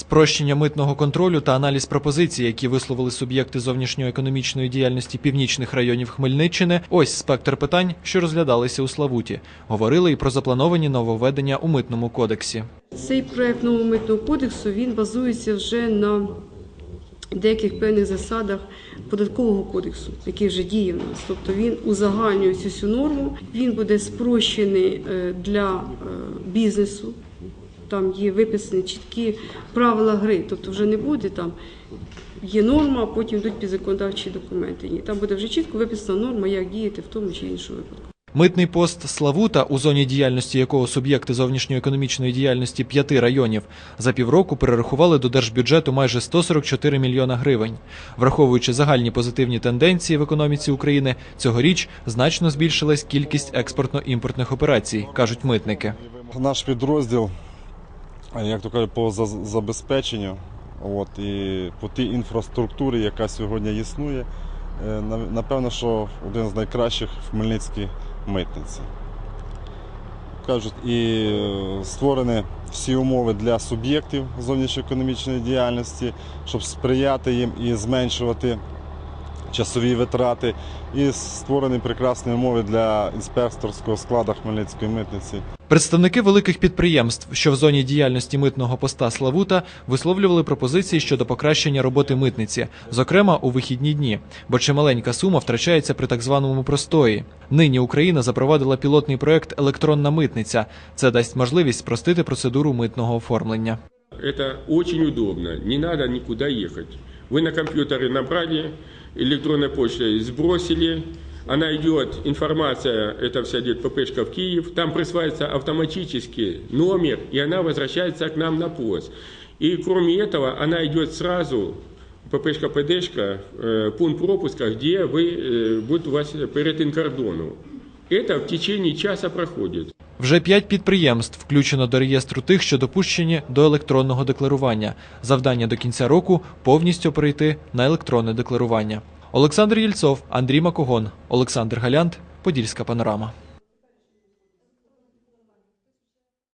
Спрощення митного контролю та аналіз пропозицій, які висловили суб'єкти зовнішньоекономічної діяльності північних районів Хмельниччини. Ось спектр питань, що розглядалися у Славуті. Говорили і про заплановані нововведення у митному кодексі. Цей проект нового митного кодексу він базується вже на деяких певних засадах податкового кодексу, який вже діє в нас. Тобто він узагальнює цю норму, він буде спрощений е, для е, бізнесу. Там є виписані чіткі правила гри, тобто вже не буде там. Є норма, а потім йдуть підзаконодавчі документи. Ні, там буде вже чітко виписана норма, як діяти в тому чи іншому випадку. Митний пост Славута, у зоні діяльності якого суб'єкти зовнішньоекономічної діяльності п'яти районів, за півроку перерахували до держбюджету майже 144 мільйона гривень. Враховуючи загальні позитивні тенденції в економіці України, цьогоріч значно збільшилась кількість експортно-імпортних операцій, кажуть митники. Наш підрозділ, як то кажуть, по забезпеченню от, і по тій інфраструктурі, яка сьогодні існує, е, напевно, що один з найкращих в Хмельницькій митниці. Кажуть, і е, створені всі умови для суб'єктів зовнішньоекономічної діяльності, щоб сприяти їм і зменшувати часові витрати, і створені прекрасні умови для інспекторського складу Хмельницької митниці. Представники великих підприємств, що в зоні діяльності митного поста Славута, висловлювали пропозиції щодо покращення роботи митниці, зокрема у вихідні дні, бо чималенька сума втрачається при так званому простої. Нині Україна запровадила пілотний проект Електронна митниця. Це дасть можливість спростити процедуру митного оформлення. Это очень удобно, не надо никуда ехать. Вы на компьютере набрали, электронной почтой сбросили, она идет, информация, это вся идет ППшка в Киев, там присваивается автоматически номер, и она возвращается к нам на пост. И кроме этого, она идет сразу, ППшка, ПДшка, э, пункт пропуска, где вы, э, будет у вас перетин кордону. Это в течение часа проходит. Вже п'ять підприємств включено до реєстру тих, що допущені до електронного декларування. Завдання до кінця року повністю перейти на електронне декларування. Олександр Єльцов, Андрій Макогон, Олександр Галянт, Подільська панорама.